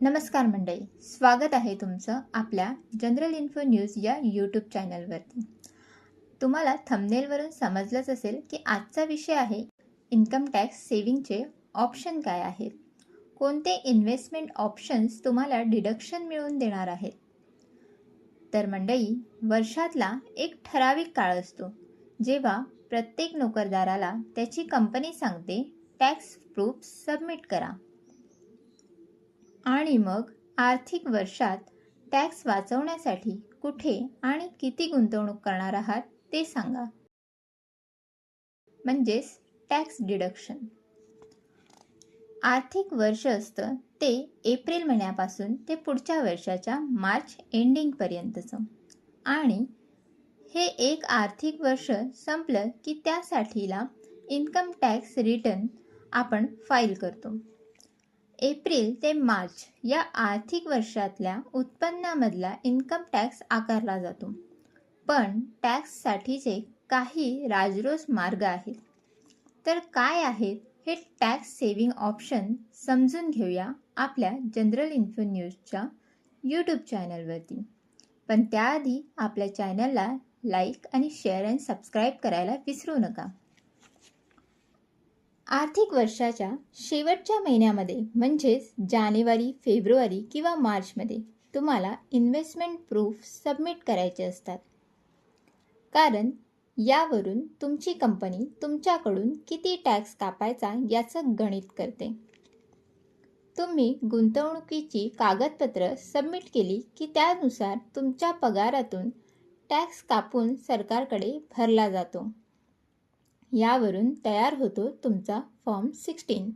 नमस्कार मंडळी स्वागत आहे तुमचं आपल्या जनरल इन्फो न्यूज या यूट्यूब चॅनलवरती तुम्हाला थंबनेलवरून समजलंच असेल की आजचा विषय आहे इन्कम टॅक्स सेविंगचे ऑप्शन काय आहेत? कोणते इन्व्हेस्टमेंट ऑप्शन्स तुम्हाला डिडक्शन मिळवून देणार आहेत? तर मंडळी वर्षातला एक ठराविक काळ असतो जेव्हा प्रत्येक नोकरदाराला त्याची कंपनी सांगते टॅक्स प्रूफ सबमिट करा. आणि मग आर्थिक वर्षात टॅक्स वाचवण्यासाठी कुठे आणि किती गुंतवणूक करणार आहात ते सांगा. म्हणजेच टॅक्स डिडक्शन आर्थिक वर्ष असतं ते एप्रिल महिन्यापासून ते पुढच्या वर्षाच्या मार्च एंडिंगपर्यंतचं आणि हे एक आर्थिक वर्ष संपलं की त्यासाठीला इन्कम टॅक्स रिटर्न आपण फाईल करतो. एप्रिल ते मार्च या आर्थिक वर्षातल्या उत्पन्नामधला इन्कम टॅक्स आकारला जातो. पण टॅक्ससाठीचे काही राजरोस मार्ग आहेत. तर काय आहेत हे टॅक्स सेविंग ऑप्शन समजून घेऊया आपल्या जनरल इन्फो न्यूजच्या यूट्यूब चॅनलवरती. पण त्याआधी आपल्या चॅनलला लाईक आणि शेअर अँड सबस्क्राईब करायला विसरू नका. आर्थिक वर्षाच्या शेवटच्या महिन्यामध्ये म्हणजेच जानेवारी फेब्रुवारी किंवा मार्चमध्ये तुम्हाला इन्व्हेस्टमेंट प्रूफ सबमिट करायचे असतात. कारण यावरून तुमची कंपनी तुमच्याकडून किती टॅक्स कापायचा याचं गणित करते. तुम्ही गुंतवणुकीची कागदपत्र सबमिट केली की त्यानुसार तुमच्या पगारातून टॅक्स कापून सरकारकडे भरला जातो. यावरून तयार होतो तुमचा फॉर्म सिक्स्टीन.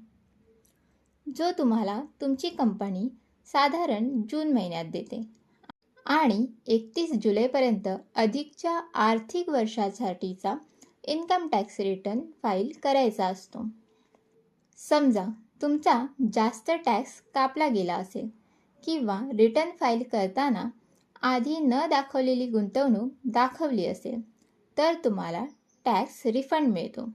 जो तुम्हाला तुमची कंपनी साधारण जून महिन्यात देते आणि एकतीस जुलैपर्यंत अधिकच्या आर्थिक वर्षासाठीचा इन्कम टॅक्स रिटर्न फाईल करायचा असतो. समजा तुमचा जास्त टॅक्स कापला गेला असेल किंवा रिटर्न फाईल करताना आधी न दाखवलेली गुंतवणूक दाखवली असेल तर तुम्हाला टॅक्स रिफंड मिळतो.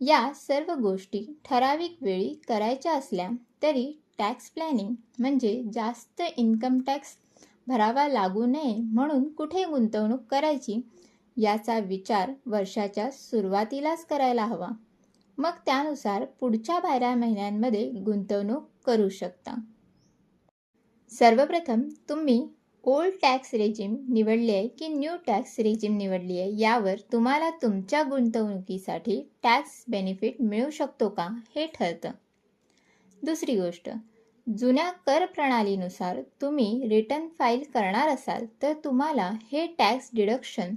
या सर्व गोष्टी ठराविक वेळी करायच्या असल्या तरी टॅक्स प्लॅनिंग म्हणजे जास्त इन्कम टॅक्स भरावा लागू नये म्हणून कुठे गुंतवणूक करायची याचा विचार वर्षाच्या सुरुवातीलाच करायला हवा. मग त्यानुसार पुढच्या बारा महिन्यांमध्ये गुंतवणूक करू शकता. सर्वप्रथम तुम्ही ओल्ड टॅक्स रेजिम निवडली आहे की न्यू टॅक्स रेजिम निवडली आहे? यावर तुम्हाला तुमच्या गुंतवणुकीसाठी टॅक्स बेनिफिट मिळू शकतो का? हे ठरतं. दुसरी गोष्ट जुन्या कर प्रणालीनुसार तुम्ही रिटर्न फाईल करणार असाल तर तुम्हाला हे टॅक्स डिडक्शन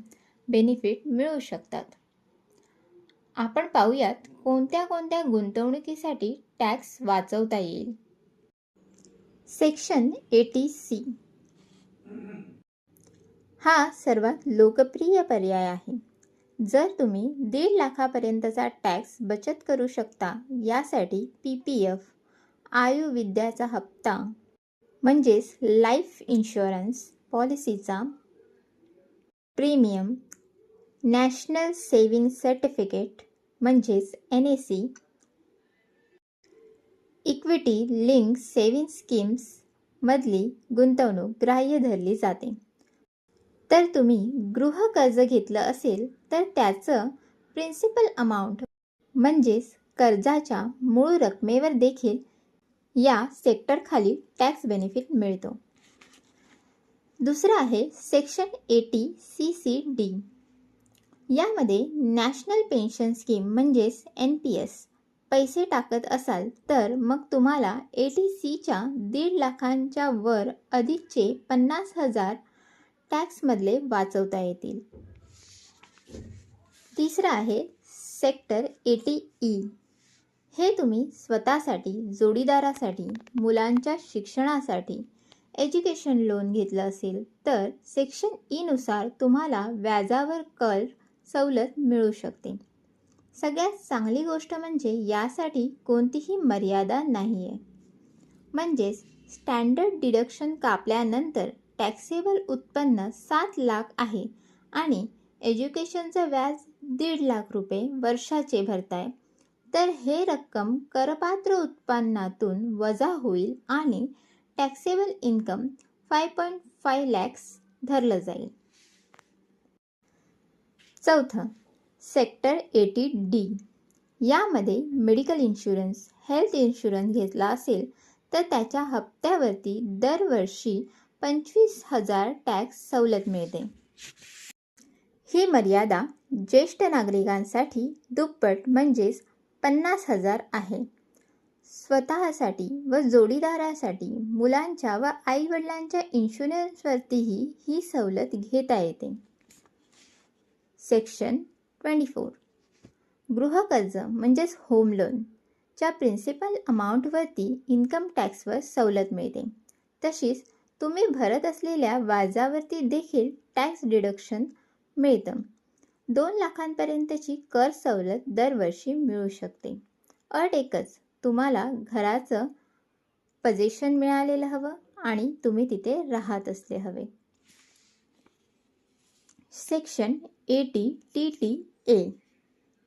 बेनिफिट मिळू शकतात. आपण पाहूयात कोणत्या कोणत्या गुंतवणुकीसाठी टॅक्स वाचवता येईल. सेक्शन एटी सी हा सर्वात लोकप्रिय पर्याय आहे. जर तुम्ही दीड लाखापर्यंतचा टॅक्स बचत करू शकता यासाठी पी पी एफ आयुर्विद्याचा हप्ता म्हणजेच लाईफ इन्शुरन्स पॉलिसीचा प्रीमियम नॅशनल सेविंग सर्टिफिकेट म्हणजेच N A C equity link saving schemes मधली गुंतवणूक ग्राह्य धरली जाते. तर तुम्ही गृह कर्ज घेतलं असेल तर त्याचं प्रिन्सिपल अमाऊंट म्हणजेच कर्जाच्या मूळ रकमेवर देखील या सेक्टरखाली टॅक्स बेनिफिट मिळतो. दुसरं आहे section eighty C C D यामध्ये नॅशनल पेन्शन स्कीम म्हणजेच एन पी एस पैसे टाकत असाल तर मग तुम्हाला ए टी सीच्या दीड लाखांच्या वर अधिकचे पन्नास हजार टॅक्समधले वाचवता येतील. तिसरं आहे सेक्टर ए टी ई हे तुम्ही स्वतःसाठी जोडीदारासाठी मुलांच्या शिक्षणासाठी एज्युकेशन लोन घेतलं असेल तर सेक्शन e ईनुसार तुम्हाला व्याजावर कर सवलत मिळू शकते. सगळ्यात चांगली गोष्ट म्हणजे यासाठी कोणतीही मर्यादा नाही आहे म्हणजेच स्टँडर्ड डिडक्शन कापल्यानंतर टॅक्सेबल उत्पन्न सात लाख आहे आणि एज्युकेशनचं व्याज दीड लाख रुपये वर्षाचे भरताय. तर हे रक्कम करपात्र उत्पन्नातून वजा होईल आणि taxable income five point five lakhs धरलं जाईल. चौथं सेक्टर एटी डी. यामध्ये मेडिकल इन्शुरन्स हेल्थ इन्शुरन्स घेतला असेल तर त्याच्या हप्त्यावरती दरवर्षी पंचवीस हजार टॅक्स सवलत मिळते. ही मर्यादा ज्येष्ठ नागरिकांसाठी दुप्पट म्हणजेच पन्नास हजार आहे. स्वतःसाठी व जोडीदारासाठी मुलांच्या व आईवडिलांच्या इन्शुरन्सवरतीही ही सवलत घेता येते. Section twenty four. गृहकर्ज म्हणजेच होम लोनच्या प्रिन्सिपल अमाऊंटवरती इन्कम टॅक्सवर सवलत मिळते. तशीच तुम्ही भरत असलेल्या व्याजावरती देखील टॅक्स डिडक्शन मिळतं. दोन लाखांपर्यंतची कर सवलत दरवर्षी मिळू शकते. अट एकच तुम्हाला घराचं पजेशन मिळालेलं हवं आणि तुम्ही तिथे राहत असले हवे. Section eighty T T A.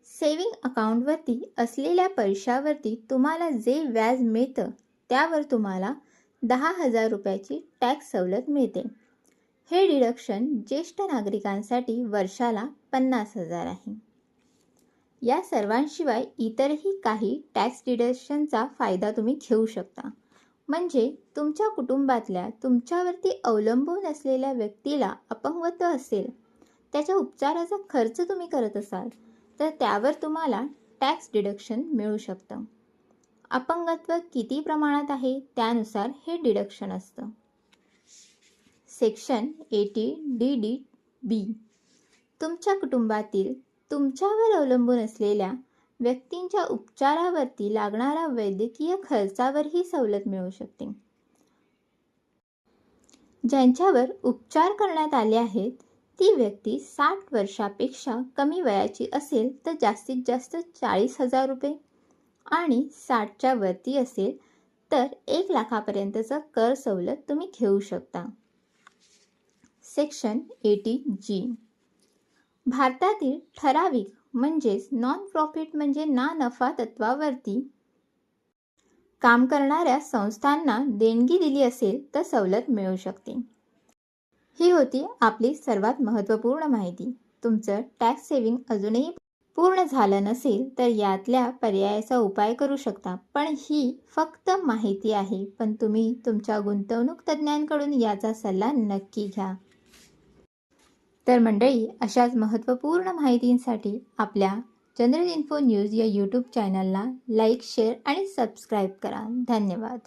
Saving अकाउंटवरती असलेल्या पैशावरती तुम्हाला जे व्याज मिळतं त्यावर तुम्हाला दहा हजार रुपयाची टॅक्स सवलत मिळते. हे डिडक्शन ज्येष्ठ नागरिकांसाठी वर्षाला पन्नास हजार आहे. या सर्वांशिवाय इतरही काही टॅक्स डिडक्शनचा फायदा तुम्ही घेऊ शकता. म्हणजे तुमच्या कुटुंबातल्या तुमच्यावरती अवलंबून असलेल्या व्यक्तीला अपंगत्व असेल त्याच्या उपचाराचा खर्च तुम्ही करत असाल तर त्यावर तुम्हाला टॅक्स डिडक्शन मिळू शकतं. अपंगत्व किती प्रमाणात आहे त्यानुसार हे डिडक्शन असतं. Section eighty D D B तुमच्या कुटुंबातील तुमच्यावर अवलंबून असलेल्या व्यक्तींच्या उपचारावरती लागणारा वैद्यकीय खर्चावरही सवलत मिळू शकते. ज्यांच्यावर उपचार करण्यात आले आहेत ती व्यक्ती साठ वर्षापेक्षा कमी वयाची असेल तर जास्तीत जास्त चाळीस हजार रुपये. आणि साठच्या वरती असेल तर एक लाखापर्यंतचा कर सवलत तुम्ही घेऊ शकता. सेक्शन एटी जी भारतातील ठराविक म्हणजेच नॉन प्रॉफिट म्हणजे ना नफा तत्वावरती काम करणाऱ्या संस्थांना देणगी दिली असेल तर सवलत मिळू शकते. ही होती आपली सर्वात महत्त्वपूर्ण माहिती. तुमचं टॅक्स सेविंग अजूनही पूर्ण झालं नसेल तर यातल्या पर्यायाचा उपाय करू शकता. पण ही फक्त माहिती आहे पण तुम्ही तुमच्या गुंतवणूक तज्ज्ञांकडून याचा सल्ला नक्की घ्या. तर मंडळी अशाच महत्त्वपूर्ण माहितींसाठी आपल्या जनरल इन्फो न्यूज या यूट्यूब चॅनलला लाईक शेअर आणि सबस्क्राईब करा. धन्यवाद.